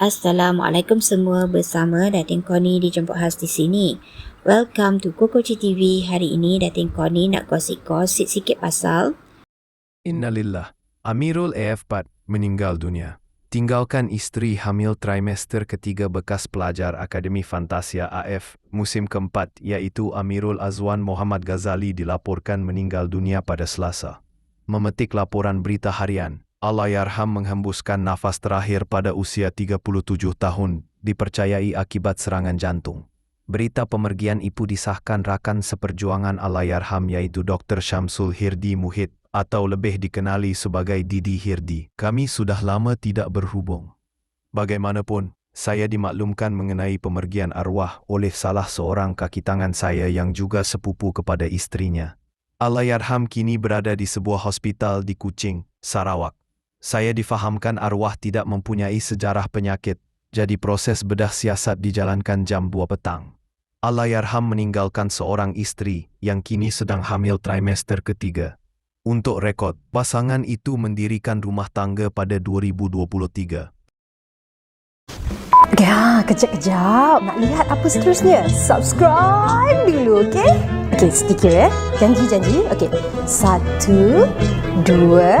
Assalamualaikum semua bersama Datin Koni dijemput khas di sini. Welcome to Kokoci TV. Hari ini Datin Koni nak gosip-gosip sikit pasal Innalillah. Amirul AF4 meninggal dunia. Tinggalkan isteri hamil trimester ketiga bekas pelajar Akademi Fantasia AF musim keempat iaitu Amirul Azwan Muhammad Ghazali dilaporkan meninggal dunia pada Selasa. Memetik laporan berita harian, Allahyarham menghembuskan nafas terakhir pada usia 37 tahun dipercayai akibat serangan jantung. Berita pemergian ibu disahkan rakan seperjuangan Allahyarham iaitu Dr. Syamsul Hirdi Muhid atau lebih dikenali sebagai Didi Hirdi. Kami sudah lama tidak berhubung. Bagaimanapun, saya dimaklumkan mengenai pemergian arwah oleh salah seorang kaki tangan saya yang juga sepupu kepada istrinya. Allahyarham kini berada di sebuah hospital di Kuching, Sarawak. Saya difahamkan arwah tidak mempunyai sejarah penyakit, jadi proses bedah siasat dijalankan jam 2 petang. Allahyarham meninggalkan seorang istri yang kini sedang hamil trimester ketiga. Untuk rekod, pasangan itu mendirikan rumah tangga pada 2023. Ya, kejap-kejap. Nak lihat apa seterusnya? Subscribe dulu, okey? Okey, sedikit ya. Janji-janji. Okey. Satu, dua,